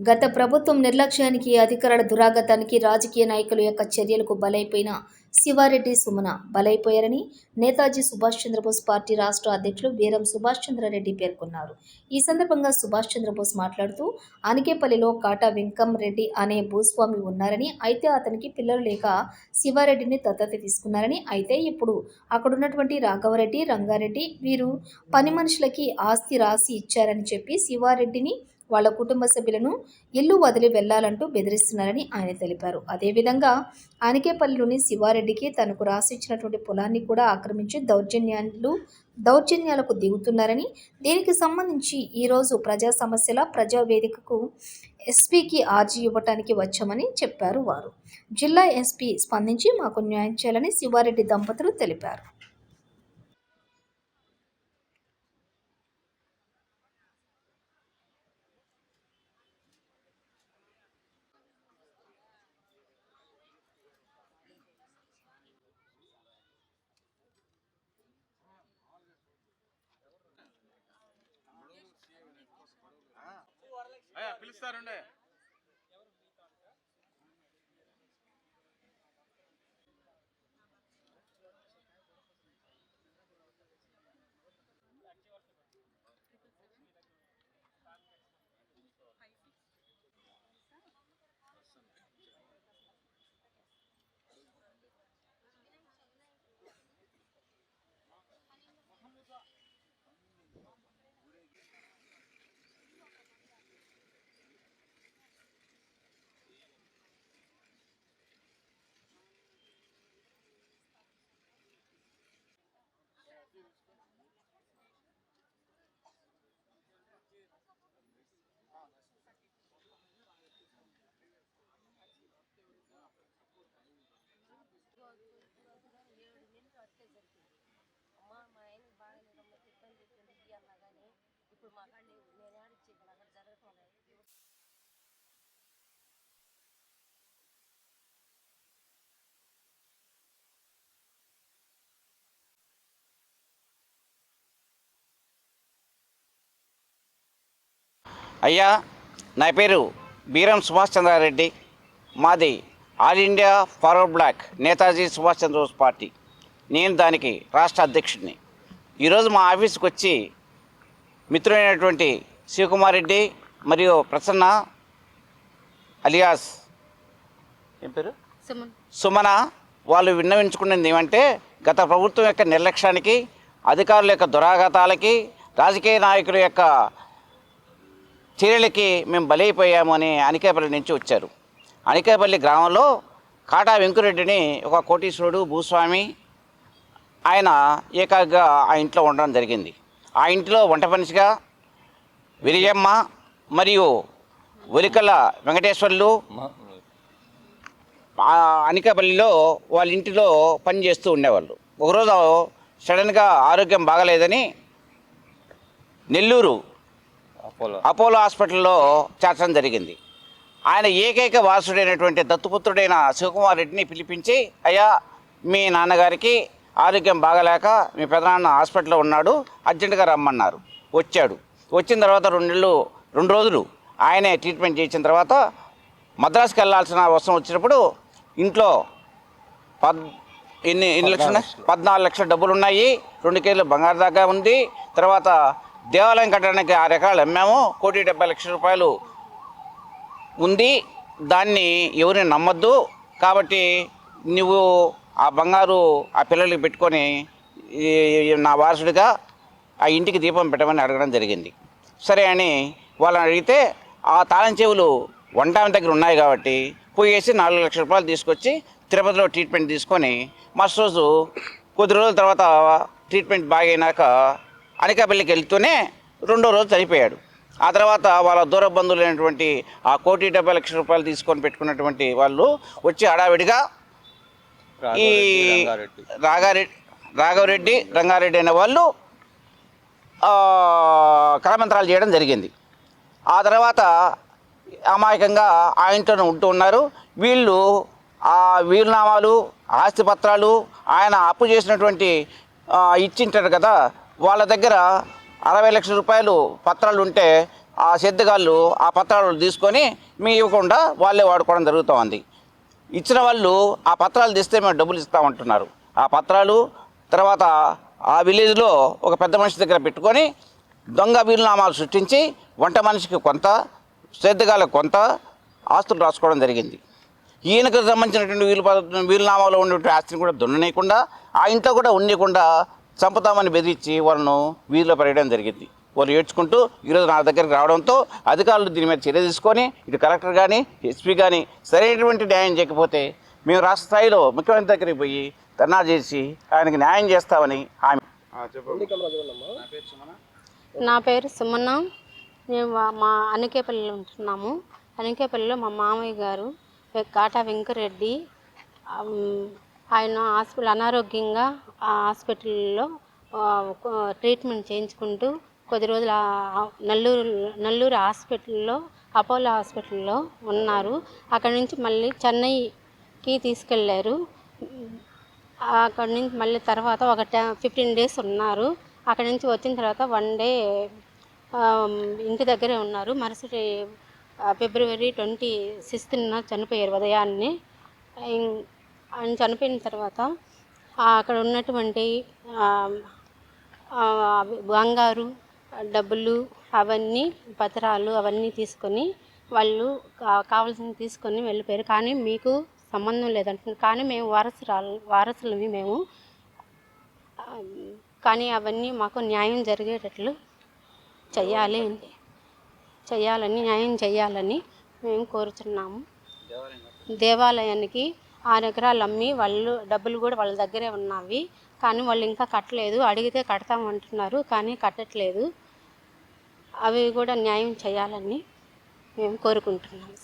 గత ప్రభుత్వం నిర్లక్ష్యానికి అధికారుల దురాగతానికి రాజకీయ నాయకుల యొక్క చర్యలకు బలైపోయిన శివారెడ్డి సుమన బలైపోయారని నేతాజీ సుభాష్ చంద్రబోస్ పార్టీ రాష్ట్ర అధ్యక్షులు వీరం సుభాష్ చంద్రారెడ్డి పేర్కొన్నారు. ఈ సందర్భంగా సుభాష్ చంద్రబోస్ మాట్లాడుతూ అనికేపల్లిలో కాటా వెంకం రెడ్డి అనే భూస్వామి ఉన్నారని అయితే అతనికి పిల్లలు లేక శివారెడ్డిని దత్తత తీసుకున్నారని అయితే ఇప్పుడు అక్కడున్నటువంటి రాఘవరెడ్డి రంగారెడ్డి వీరు పని మనుషులకి ఆస్తి రాసి ఇచ్చారని చెప్పి శివారెడ్డిని వాళ్ళ కుటుంబ సభ్యులను ఇల్లు వదిలి వెళ్ళాలంటూ బెదిరిస్తున్నారని ఆయన తెలిపారు. అదేవిధంగా ఆనికేపల్లిలోని శివారెడ్డికి తనకు రాసిచ్చినటువంటి పొలాన్ని కూడా ఆక్రమించి దౌర్జన్యాలు దౌర్జన్యాలకు దిగుతున్నారని దీనికి సంబంధించి ఈరోజు ప్రజా సమస్యల ప్రజా వేదికకు ఎస్పీకి ఆర్జీ ఇవ్వటానికి వచ్చామని చెప్పారు వారు. జిల్లా ఎస్పీ స్పందించి మాకు న్యాయం చేయాలని శివారెడ్డి దంపతులు తెలిపారు. అయ్యా ఇప్పుడు మా లేవు నేను ఆడిచ్చి ఇక్కడ అక్కడ జరగకుండా అయ్యా నా పేరు బీరం సుభాష్ చంద్రారెడ్డి. మాది all India forward block Netaji Subhash Chandra Bose party. నేను దానికి రాష్ట్ర అధ్యక్షుడిని. ఈరోజు మా ఆఫీస్కి వచ్చి మిత్రుడైనటువంటి శివకుమార్ రెడ్డి మరియు ప్రసన్న అలియాస్. ఏం పేరు? సుమన. వాళ్ళు విన్నవించుకున్నది ఏమంటే గత ప్రభుత్వం యొక్క నిర్లక్ష్యానికి అధికారుల యొక్క దురాఘాతాలకి రాజకీయ నాయకుల యొక్క చర్యలకి మేము బలైపోయాము అని అనికేపల్లి నుంచి వచ్చారు. అనికేపల్లి గ్రామంలో కాటా వెంకురెడ్డిని ఒక కోటీశ్వరుడు భూస్వామి ఆయన ఏకాగ్గా ఆ ఇంట్లో ఉండడం జరిగింది. ఆ ఇంట్లో వంట మనిషిగా విరియమ్మ మరియు ఒలికల వెంకటేశ్వర్లు అనికపల్లిలో వాళ్ళ ఇంటిలో పని చేస్తూ ఉండేవాళ్ళు. ఒకరోజు సడన్గా ఆరోగ్యం బాగలేదని నెల్లూరు అపోలో. హాస్పిటల్లో చేర్చడం జరిగింది. ఆయన ఏకైక వాసుడైనటువంటి దత్తుపుత్రుడైన శివకుమార్ రెడ్డిని పిలిపించి అయ్యా మీ నాన్నగారికి ఆరోగ్యం బాగలేక మీ పెదనాన్న హాస్పిటల్లో ఉన్నాడు అర్జెంటుగా రమ్మన్నారు. వచ్చాడు. వచ్చిన తర్వాత రెండు నెలలు రెండు రోజులు ఆయనే ట్రీట్మెంట్ చేసిన తర్వాత మద్రాసుకి వెళ్ళాల్సిన అవసరం వచ్చినప్పుడు ఇంట్లో పద్ ఎన్ని ఎన్ని లక్షలు? పద్నాలుగు లక్షల డబ్బులు ఉన్నాయి. రెండు కేజీలు బంగారు దాకా ఉంది. తర్వాత దేవాలయం కట్టడానికి ఆరు ఎకరాలు అమ్మాము. కోటి డెబ్బై లక్షల రూపాయలు ఉంది. దాన్ని ఎవరిని నమ్మద్దు. కాబట్టి నువ్వు ఆ బంగారు ఆ పిల్లలకి పెట్టుకొని నా వారసుడిగా ఆ ఇంటికి దీపం పెట్టమని అడగడం జరిగింది. సరే అని వాళ్ళని అడిగితే ఆ తాళం చెవులు వంటామి దగ్గర ఉన్నాయి కాబట్టి పోయేసి నాలుగు లక్షల రూపాయలు తీసుకొచ్చి తిరుపతిలో ట్రీట్మెంట్ తీసుకొని మస్ట్ రోజు కొద్ది రోజుల తర్వాత ట్రీట్మెంట్ బాగైనాక అనకాపల్లికి వెళ్తూనే రెండో రోజు చనిపోయాడు. ఆ తర్వాత వాళ్ళ దూర బంధువులైనటువంటి ఆ కోటి డెబ్బై లక్షల రూపాయలు తీసుకొని పెట్టుకున్నటువంటి వాళ్ళు వచ్చి హడావిడిగా ఈ రాగారెడ్డి. రాఘవరెడ్డి రంగారెడ్డి అనే వాళ్ళు ఆ, కలమంత్రాలు చేయడం జరిగింది. ఆ తర్వాత అమాయకంగా ఆ ఇంట్లోనే ఉంటూ ఉన్నారు. వీళ్ళు ఆ వీలునామాలు ఆస్తి పత్రాలు ఆయన అప్పు చేసినటువంటి ఇచ్చింటారు కదా వాళ్ళ దగ్గర అరవై లక్షల రూపాయలు పత్రాలు ఉంటే ఆ సెద్దగాళ్ళు ఆ పత్రాలు తీసుకొని మీ ఇవ్వకుండా వాళ్ళే వాడుకోవడం జరుగుతూ ఉంది. ఇచ్చిన వాళ్ళు ఆ పత్రాలు తెస్తే మేము డబ్బులు ఇస్తామంటున్నారు. ఆ పత్రాలు తర్వాత ఆ విలేజ్లో ఒక పెద్ద మనిషి దగ్గర పెట్టుకొని దొంగ వీలునామాలు సృష్టించి వంట మనిషికి కొంత శ్రద్ధగాలకు కొంత ఆస్తులు రాసుకోవడం జరిగింది. ఈయనకు సంబంధించినటువంటి వీలు ప- వీలునామాలో ఉన్నటువంటి ఆస్తిని కూడా దున్ననీయకుండా ఆ ఇంట్లో కూడా ఉండకుండా చంపుతామని బెదిరించి వాళ్ళను వీధిలో పెరగడం జరిగింది. వాళ్ళు ఏడ్చుకుంటూ ఈరోజు నా దగ్గరికి రావడంతో అధికారులు దీని మీద చర్య తీసుకొని ఇటు కలెక్టర్ కానీ ఎస్పీ కానీ సరైనటువంటి న్యాయం చేయకపోతే మేము రాష్ట్ర స్థాయిలో ముఖ్యమంత్రి దగ్గరికి పోయి ధర్నా చేసి ఆయనకి న్యాయం చేస్తామని హామీ. నా పేరు సుమన్న మేము మా అనకేపల్లిలో ఉంటున్నాము. అనకేపల్లిలో మా మామయ్య గారు కాటా వెంకరెడ్డి ఆమ్, ఆయన హాస్పిటల్ అనారోగ్యంగా ఆ హాస్పిటల్లో ట్రీట్మెంట్ చేయించుకుంటూ కొద్ది రోజులు నల్లూరు నల్లూరు హాస్పిటల్లో అపోలో హాస్పిటల్లో ఉన్నారు. అక్కడి నుంచి మళ్ళీ చెన్నైకి తీసుకెళ్ళారు అక్కడ నుంచి మళ్ళీ తర్వాత ఒక ఫిఫ్టీన్ డేస్ ఉన్నారు. అక్కడ నుంచి వచ్చిన తర్వాత వన్ డే ఇంటి దగ్గరే ఉన్నారు. మరుసటి ఫిబ్రవరి ట్వంటీ సిక్స్త్న చనిపోయారు ఉదయాన్నే. ఆయన చనిపోయిన తర్వాత అక్కడ ఉన్నటువంటి బంగారు డబ్బులు అవన్నీ పత్రాలు అవన్నీ తీసుకొని వాళ్ళు కావాల్సింది తీసుకొని వెళ్ళిపోయారు. కానీ మీకు సంబంధం లేదంటున్నారు. కానీ మేము వారసురాలు వారసులవి మేము. కానీ అవన్నీ మాకు న్యాయం జరిగేటట్లు చెయ్యాలి. చెయ్యాలని న్యాయం చెయ్యాలని మేము కోరుచున్నాము. దేవాలయానికి ఆరు ఎకరాలు అమ్మి వాళ్ళు డబ్బులు కూడా వాళ్ళ దగ్గరే ఉన్నవి. కానీ వాళ్ళు ఇంకా కట్టలేదు. అడిగితే కడతామంటున్నారు కానీ కట్టట్లేదు. అవి కూడా న్యాయం చేయాలని మేము కోరుకుంటున్నాము